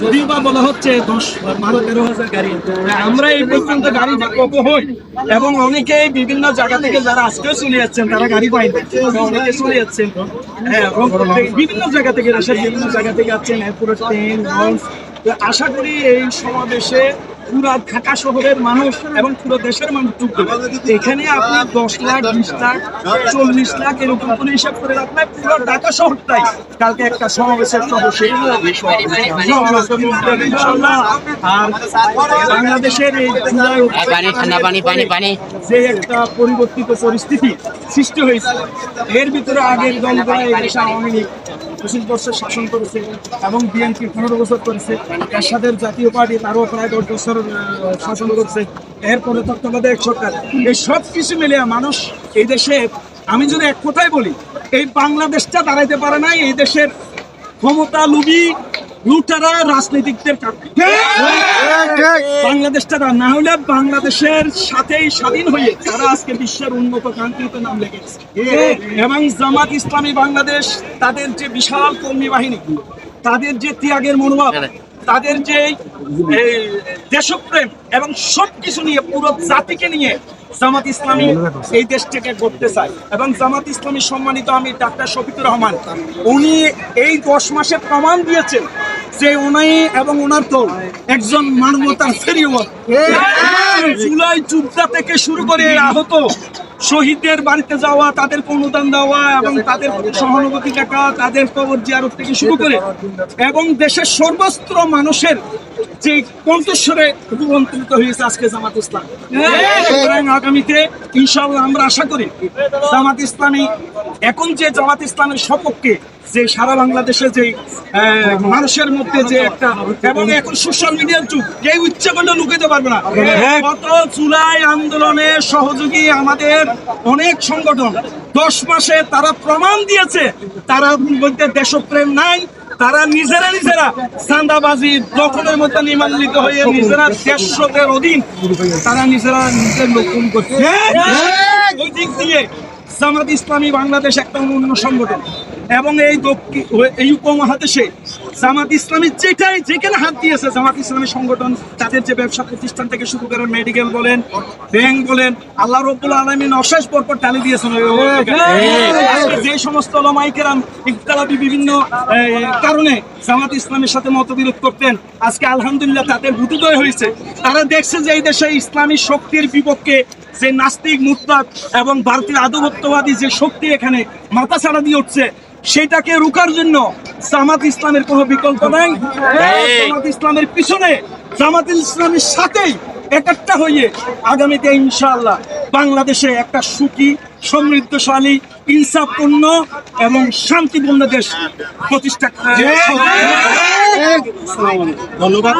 যদিও বা বলা হচ্ছে দশ বারো, তেরো হাজার গাড়ি আমরা এই পর্যন্ত গাড়ি হই এবং অনেকেই বিভিন্ন জায়গা থেকে যারা আজকেও চলে যাচ্ছেন, তারা গাড়ি পাই অনেকে চলে যাচ্ছেন। হ্যাঁ বিভিন্ন জায়গা থেকে রাশিয়ার বিভিন্ন জায়গা থেকে যাচ্ছেন পুরো ট্রেন আশা করি এই সমাবেশে পুরা ঢাকা শহরের মানুষ এবং পুরো দেশের মানুষ যোগ এখানে আপনি দশ লাখ বিশ লাখ চল্লিশ লাখ এরকম করে হিসাব করে আপনার পুরো ঢাকা শহরটাই। কালকে একটা সমাবেশের সদস্য আর বাংলাদেশের এই যে একটা পরিবর্তিত পরিস্থিতি সৃষ্টি হয়েছে এর ভিতরে আগের দলগুলো আওয়ামী লীগ পঁচিশ বছর শাসন করেছে এবং বিএনপি পনেরো বছর করেছে। এরশাদের জাতীয় পার্টি তারও প্রায় দশ বছর শাসন করছে। এরপরে তত্ত্বাবধায়ক সরকার। এই সব কিছু মিলিয়ে মানুষ এই দেশে, আমি যদি এক কথাই বলি, এই বাংলাদেশটা দাঁড়াইতে পারে নাই, এই দেশের ক্ষমতা লুবি, লুটারা, রাজনীতিকদের কারণে। বাংলাদেশটা না- হলে বাংলাদেশের সাথেই স্বাধীন হয়ে তারা আজকে বিশ্বের উন্নত কান্ট্রিতে নাম লেগেছে। এবং জামাত ইসলামী বাংলাদেশ তাদের যে বিশাল কর্মী বাহিনী তাদের যে ত্যাগের মনোভাব তাদের যে দেশপ্রেম এবং সবকিছু নিয়ে পুরো জাতিকে নিয়ে জামাত ইসলামী এই দেশটাকে করতে চায়। এবং জামাত ইসলামী সম্মানিত আমি ডাক্তার শফিকুর রহমান উনি এই দশ মাসে প্রমাণ দিয়েছেন যে এবং ওনার তো একজন মানবতার জুলাই যুদ্ধা থেকে শুরু করে আহত শহীদদের বাড়িতে যাওয়া, তাদের অনুদান দেওয়া এবং তাদের সহানুভূতি দেখা, তাদের কবর জিয়ারত থেকে শুরু করে এবং দেশের সর্বস্ত্র মানুষের যে কণ্ঠস্বরে রূপান্তরিত হয়েছে আজকে জামাত ইসলাম। আগামীতে আমরা আশা করি জামাত ইসলামী এখন যে জামাত ইসলামের সপক্ষে যে সারা বাংলাদেশে যে মানুষের মধ্যে যে একটা এবং এখন সোশ্যাল মিডিয়ার যুগ, কেউ ইচ্ছে করলে লুকাতে পারবে না। গত জুলাই আন্দোলনে সহযোগী আমাদের অনেক সংগঠন, দশ মাসে তারা প্রমাণ দিয়েছে, তারা মধ্যে দেশপ্রেম নাই তারা নিজেরা নিজেরা চান্দাবাজি দখলের মধ্যে নিমান্বিত হয়ে নিজেরা দেড়শোদের অধীন তারা নিজেরা নিজের লোকন করছে। দিক দিয়ে জামাত ইসলামী বাংলাদেশ একটা অন্য সংগঠন। এবং এই দক্ষিণ এই উপমহাদেশে জামাত ইসলামী যেটাই, যেখানে হাত দিয়েছে জামাত ইসলামী সংগঠন, তাদের যে ব্যবসা প্রতিষ্ঠান থেকে শুরু করে মেডিকেল বলেন ব্যাংক বলেন, আল্লাহ রব্বুল আলমিন অশেষ পরপর টালি দিয়েছেন। যে সমস্ত লমাইকেরাম ইকতালাবি বিভিন্ন কারণে জামাত ইসলামের সাথে মতবিরোধ করতেন, আজকে আলহামদুলিল্লাহ তাদের বুদ্ধদয় হয়েছে। তারা দেখছে যে এই দেশে ইসলামী শক্তির বিপক্ষে যে নাস্তিক, মুরতাদ এবং ভারতীয় আধিপত্যবাদী যে শক্তি এখানে মাথা ছাড়া দিয়ে উঠছে সেটাকে রুখার জন্য জামাত ইসলামের কোনো বিকল্প নাই। জামাত ইসলামের পিছনে জামাত ইসলামের সাথেই একটা হয়ে আগামীতে ইনশাআল্লাহ বাংলাদেশে একটা সুখী সমৃদ্ধশালী ইনসাফপূর্ণ এবং শান্তিপূর্ণ দেশ প্রতিষ্ঠা ধন্যবাদ।